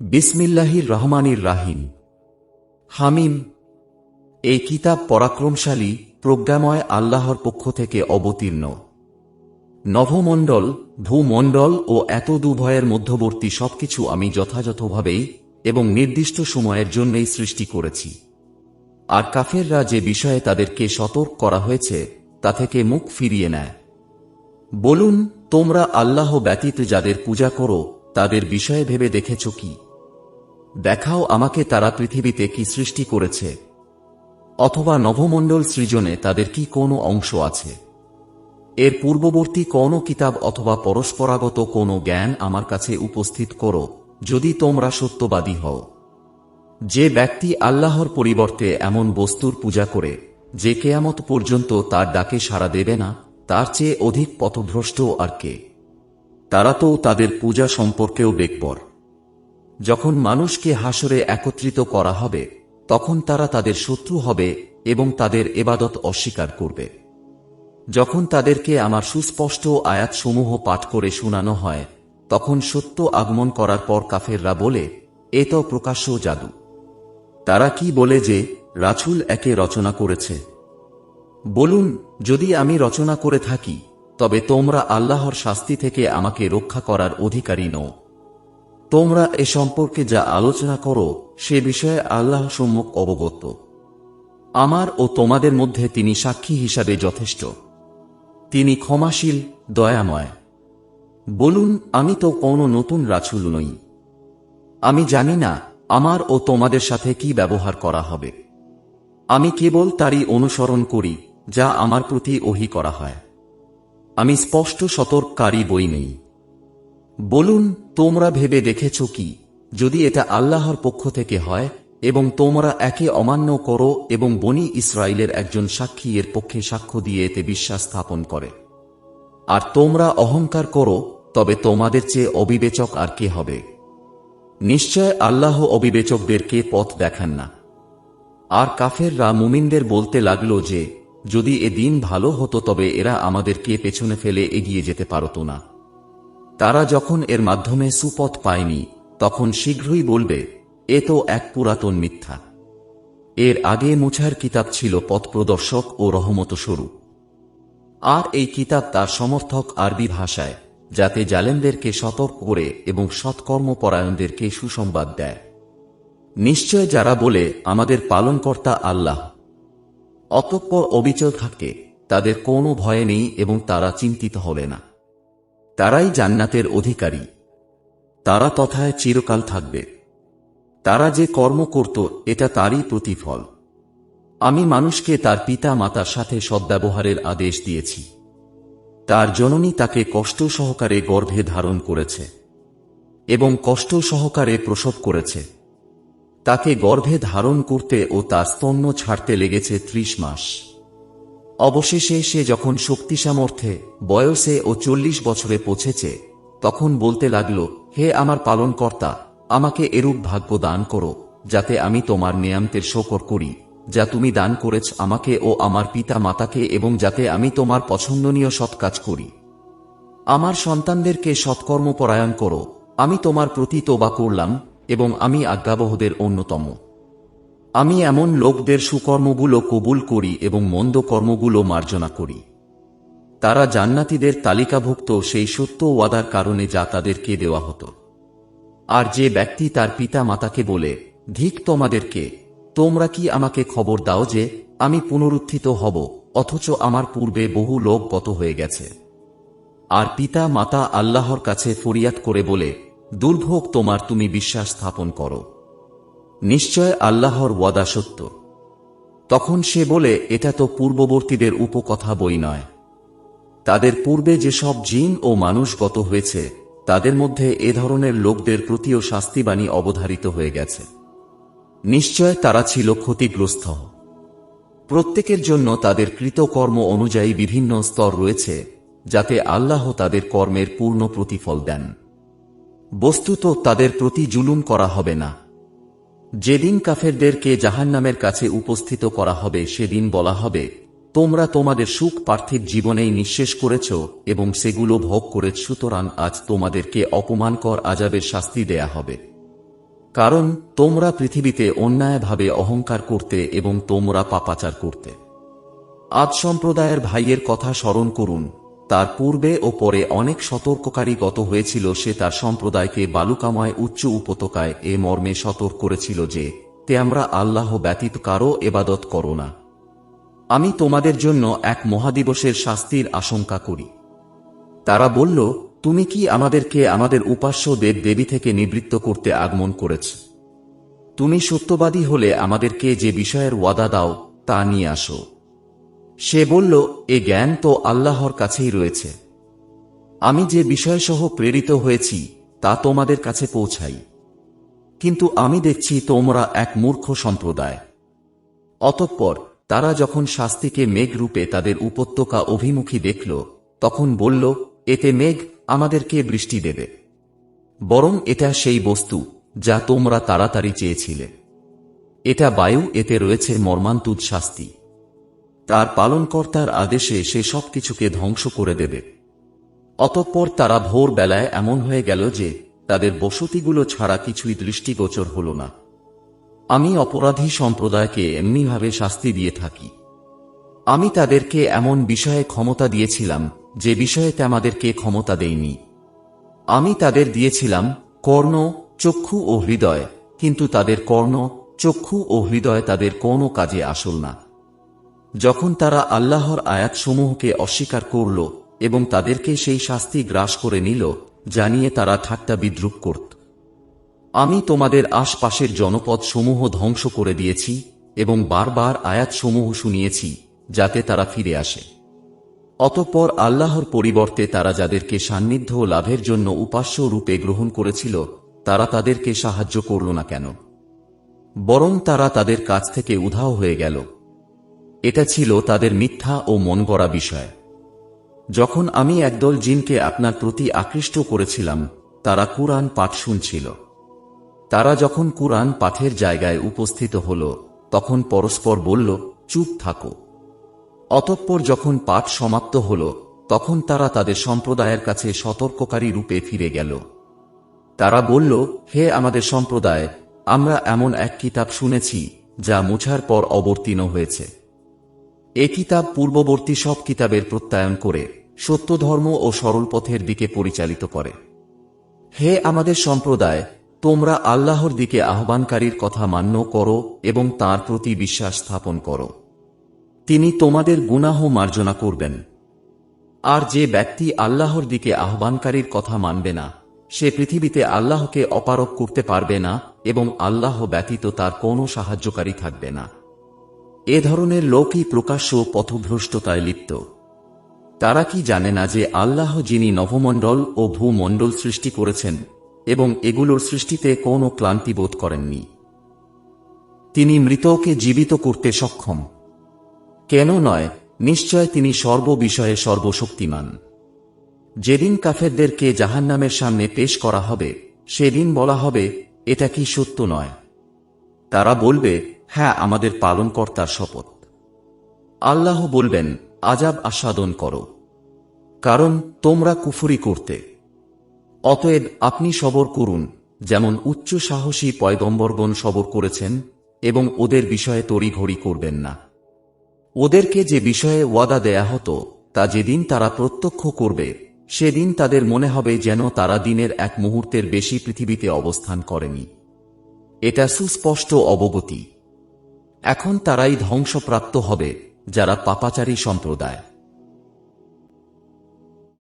বিসমিল্লাহির রহমানির রাহিম। হামিম, এই কিতাব পরাক্রমশালী প্রজ্ঞাময় আল্লাহর পক্ষ থেকে অবতীর্ণ। নভমণ্ডল, ভূমণ্ডল ও এত দুভয়ের মধ্যবর্তী সবকিছু আমি যথাযথভাবেই এবং নির্দিষ্ট সময়ের জন্যই সৃষ্টি করেছি। আর কাফেররা যে বিষয়ে তাদেরকে সতর্ক করা হয়েছে, তা থেকে মুখ ফিরিয়ে নেয়। বলুন, তোমরা আল্লাহ ব্যতীত যাদের পূজা করো, তাদের বিষয়ে ভেবে দেখেছ কি? দেখাও আমাকে তারা পৃথিবীতে কি সৃষ্টি করেছে, অথবা নভমণ্ডল সৃজনে তাদের কি কোনো অংশ আছে। এর পূর্ববর্তী কোনো কিতাব অথবা পরস্পরাগত কোনো জ্ঞান আমার কাছে উপস্থিত করো, যদি তোমরা সত্যবাদী হও। যে ব্যক্তি আল্লাহর পরিবর্তে এমন বস্তুর পূজা করে, যে কেয়ামত পর্যন্ত তার ডাকে সাড়া দেবে না, তার চেয়ে অধিক পথভ্রষ্ট আর কে? তারা তো তাদের পূজা সম্পর্কেও বেকবর। যখন মানুষকে হাসরে একত্রিত করা হবে, তখন তারা তাদের শত্রু হবে এবং তাদের এবাদত অস্বীকার করবে। যখন তাদেরকে আমার সুস্পষ্ট আয়াতসমূহ পাঠ করে শোনানো হয়, তখন সত্য আগমন করার পর কাফেররা বলে, এ তো প্রকাশ্য জাদু। তারা কি বলে যে রাছুল একে রচনা করেছে? বলুন, যদি আমি রচনা করে থাকি, তবে তোমরা আল্লাহর শাস্তি থেকে আমাকে রক্ষা করার অধিকারী নও। তোমরা এ সম্পর্কে যা আলোচনা করো, সে বিষয়ে আল্লাহ সম্মুখ অবগত। আমার ও তোমাদের মধ্যে তিনি সাক্ষী হিসাবে যথেষ্ট। তিনি ক্ষমাশীল, দয়াময়। বলুন, আমি তো কোনো নতুন রাছুল নই। আমি জানি না আমার ও তোমাদের সাথে কি ব্যবহার করা হবে। আমি কেবল তারই অনুসরণ করি, যা আমার প্রতি ওহি করা হয়। আমি স্পষ্ট সতর্ককারী বই নেই। বলুন, তোমরা ভেবে দেখেছ কি? যদি এটা আল্লাহর পক্ষ থেকে হয়, এবং তোমরা একে অমান্য করো এবং বনি ইসরায়েলের একজন সাক্ষী এর পক্ষে সাক্ষ্য দিয়ে এতে বিশ্বাস স্থাপন করে। আর তোমরা অহংকার করো, তবে তোমাদের চেয়ে অবিবেচক আর কে হবে? নিশ্চয় আল্লাহ অবিবেচকদেরকে পথ দেখান না। আর কাফেররা মুমিনদের বলতে লাগল যে, যদি এ দিন ভালো হতো তবে এরা আমাদেরকে পেছনে ফেলে এগিয়ে যেতে পারত না। তারা যখন এর মাধ্যমে সুপথ পায়নি, তখন শীঘ্রই বলবে, এ তো এক পুরাতন মিথ্যা। এর আগে মুছার কিতাব ছিল পথ প্রদর্শক ও রহমত স্বরূপ আর এই কিতাব তার সমর্থক আরবি ভাষায়, যাতে জালেমদেরকে সতর্ক করে এবং সৎকর্মপরায়ণদেরকে সুসংবাদ দেয়। নিশ্চয় যারা বলে, আমাদের পালনকর্তা আল্লাহ। অতঃপর অবিচল থাকে, তাদের কোনো ভয় নেই এবং তারা চিন্তিত হবে না। তারাই জান্নাতের অধিকারী। তারা তথায় চিরকাল থাকবে। তারা যে কর্ম করত, এটা তারই প্রতিফল। আমি মানুষকে তার পিতা মাতার সাথে সদ্ব্যবহারের আদেশ দিয়েছি। তার জননী তাকে কষ্ট সহকারে গর্ভে ধারণ করেছে এবং কষ্ট সহকারে প্রসব করেছে। তাকে গর্ভে ধারণ করতে ও তার স্তন্য ছাড়তে লেগেছে ত্রিশ মাস। অবশেষে সে যখন শক্তি সামর্থ্যে বয়সে ও চল্লিশ বছরে পৌঁছেছে, তখন বলতে লাগল, হে আমার পালনকর্তা, আমাকে এরূপ ভাগ্য দান করো, যাতে আমি তোমার নিয়ামতের শকর করি, যা তুমি দান করেছ আমাকে ও আমার পিতা মাতাকে এবং যাতে আমি তোমার পছন্দনীয় সৎ কাজ করি। আমার সন্তানদেরকে সৎকর্মপরায়ণ করো, আমি তোমার প্রতি তোবা করলাম এবং আমি আজ্ঞাবহদের অন্যতম। আমি এমন লোকদের সুকর্মগুলো কবুল করি এবং মন্দ কর্মগুলো মার্জনা করি। তারা জান্নাতিদের তালিকাভুক্ত সেই সত্য ওয়াদার কারণে যা তাদেরকে দেওয়া হতো। আর যে ব্যক্তি তার পিতা মাতাকে বলে, ধিক তোমাদেরকে, তোমরা কি আমাকে খবর দাও যে আমি পুনরুত্থিত হব, অথচ আমার পূর্বে বহু লোক গত হয়ে গেছে? আর পিতা মাতা আল্লাহর কাছে ফরিয়াদ করে বলে, দুর্ভোগ তোমার, তুমি বিশ্বাস স্থাপন করো। নিশ্চয় আল্লাহর ওয়াদা সত্য। তখন সে বলে, এটা তো পূর্ববর্তীদের উপকথা বই নয়। তাদের পূর্বে যেসব জিন ও মানুষ গত হয়েছে, তাদের মধ্যে এ ধরনের লোকদের প্রতিও শাস্তিবাণী অবধারিত হয়ে গেছে। নিশ্চয় তারা ছিল ক্ষতিগ্রস্ত। প্রত্যেকের জন্য তাদের কৃতকর্ম অনুযায়ী বিভিন্ন স্তর রয়েছে, যাতে আল্লাহ তাদের কর্মের পূর্ণ প্রতিফল দেন। বস্তুত তাদের প্রতি জুলুম করা হবে না। যেদিন কাফেরদেরকে জাহান্নামের কাছে উপস্থিত করা হবে, সেদিন বলা হবে, তোমরা তোমাদের সুখ পার্থিব জীবনেই নিঃশেষ করেছ এবং সেগুলো ভোগ করেছ, সুতরাং আজ তোমাদেরকে অপমানকর আজাবের শাস্তি দেয়া হবে। কারণ তোমরা পৃথিবীতে অন্যায়ভাবে অহংকার করতে এবং তোমরা পাপাচার করতে। আজ সম্প্রদায়ের ভাইয়ের কথা স্মরণ করুন তার পূর্বে ও পরে অনেক সতর্ককারী গত হয়েছিল সে তার সম্প্রদায়কে বালুকাময় উচ্চ উপত্যকায় এ মর্মে সতর্ক করেছিল যে, তে আমরা আল্লাহ ব্যতীত কারও এবাদত করো না। আমি তোমাদের জন্য এক মহাদিবসের শাস্তির আশঙ্কা করি। তারা বলল, তুমি কি আমাদেরকে আমাদের উপাস্য দেব দেবী থেকে নিবৃত্ত করতে আগমন করেছ? তুমি সত্যবাদী হলে আমাদেরকে যে বিষয়ের ওয়াদা দাও, তা নিয়ে আসো। সে বলল, এ জ্ঞান তো আল্লাহর কাছেই রয়েছে। আমি যে বিষয়সহ প্রেরিত হয়েছি, তা তোমাদের কাছে পৌঁছাই। কিন্তু আমি দেখছি তোমরা এক মূর্খ সম্প্রদায়। অতঃপর তারা যখন শাস্তিকে মেঘ রূপে তাদের উপত্যকা অভিমুখী দেখল, তখন বলল, এতে মেঘ আমাদেরকে বৃষ্টি দেবে। বরং এটা সেই বস্তু, যা তোমরা তাড়াতাড়ি চেয়েছিলে। এটা বায়ু, এতে রয়েছে মর্মান্তুদ শাস্তি। তার পালনকর্তার আদেশে সে সবকিছুকে ধ্বংস করে দেবে। অতঃপর তারা ভোর বেলায় এমন হয়ে গেল যে, তাদের বসতিগুলো ছাড়া কিছুই দৃষ্টিগোচর হল না। আমি অপরাধী সম্প্রদায়কে এমনিভাবে শাস্তি দিয়ে থাকি। আমি তাদেরকে এমন বিষয়ে ক্ষমতা দিয়েছিলাম, যে বিষয়ে আমাদেরকে ক্ষমতা দেয়নি। আমি তাদের দিয়েছিলাম কর্ণ, চক্ষু ও হৃদয়, কিন্তু তাদের কর্ণ, চক্ষু ও হৃদয় তাদের কোনো কাজে আসল না। যখন তারা আল্লাহর আয়াতসমূহকে অস্বীকার করল এবং তাদেরকে সেই শাস্তি গ্রাস করে নিল, জানিয়ে তারা ঠাট্টা বিদ্রুপ করত। আমি তোমাদের আশপাশের জনপদ সমূহ ধ্বংস করে দিয়েছি এবং বারবার আয়াতসমূহ শুনিয়েছি, যাতে তারা ফিরে আসে। অতঃপর আল্লাহর পরিবর্তে তারা যাদেরকে সান্নিধ্য লাভের জন্য উপাস্য রূপে গ্রহণ করেছিল, তারা তাদেরকে সাহায্য করল না কেন। বরং তারা তাদের কাছ থেকে উধাও হয়ে গেল। এটা ছিল তাদের মিথ্যা ও মন গড়া বিষয়। যখন আমি একদল জিনকে আপনার প্রতি আকৃষ্ট করেছিলাম, তারা কুরআন পাঠ শুনছিল। তারা যখন কুরআন পাঠের জায়গায় উপস্থিত হল, তখন পরস্পর বলল, চুপ থাকো। অতঃপর যখন পাঠ সমাপ্ত হল, তখন তারা তাদের সম্প্রদায়ের কাছে সতর্ককারী রূপে ফিরে গেল। তারা বলল, হে আমাদের সম্প্রদায়, আমরা এমন এক কিতাব শুনেছি, যা মুছার পর অবতীর্ণ হয়েছে। এ কিতাব পূর্ববর্তী সব কিতাবের প্রত্যায়ন করে সত্য ধর্ম ও সরল পথের দিকে পরিচালিত করে। হে আমাদের সম্প্রদায়, তোমরা আল্লাহর দিকে আহ্বানকারীর কথা মান্য করো এবং তার প্রতি বিশ্বাস স্থাপন করো। তিনি তোমাদের গুনাহ মার্জনা করবেন। আর যে ব্যক্তি আল্লাহর দিকে আহ্বানকারীর কথা মানবে না, সে পৃথিবীতে আল্লাহকে অপারক করতে পারবে না এবং আল্লাহ ব্যতীত তার কোনো সাহায্যকারী থাকবে না। এ ধরনের লোকই প্রকাশ্য পথভ্রষ্টতায় লিপ্ত। তারা কি জানে না যে আল্লাহ যিনি নভমণ্ডল ও ভূমণ্ডল সৃষ্টি করেছেন এবং এগুলোর সৃষ্টিতে কোনো ক্লান্তি বোধ করেননি। তিনি মৃতকে জীবিত করতে সক্ষম। কেন নয়, নিশ্চয় তিনি সর্ববিষয়ে সর্বশক্তিমান। যেদিন কাফেরদেরকে জাহান্নামের সামনে পেশ করা হবে, সেদিন বলা হবে, এটা কি সত্য নয়? তারা বলবে হ্যাঁ আমাদের পালনকর্তার শপথ। আল্লাহ বলবেন, আজাব আস্বাদন করো। কারণ তোমরা কুফুরি করতে। অতএব আপনি সবর করুন, যেমন উচ্চ সাহসী পয়গম্বরগণ সবর করেছেন, এবং ওদের বিষয়ে তড়িঘড়ি করবেন না। ওদেরকে যে বিষয়ে ওয়াদা দেয়া হতো, তা যেদিন তারা প্রত্যক্ষ করবে, সেদিন তাদের মনে হবে যেন তারা দিনের এক মুহূর্তের বেশি পৃথিবীতে অবস্থান করেনি। এটা সুস্পষ্ট অবগতি। এখন তারাই ধ্বংসপ্রাপ্ত হবে যারা পাপাচারী সম্প্রদায়।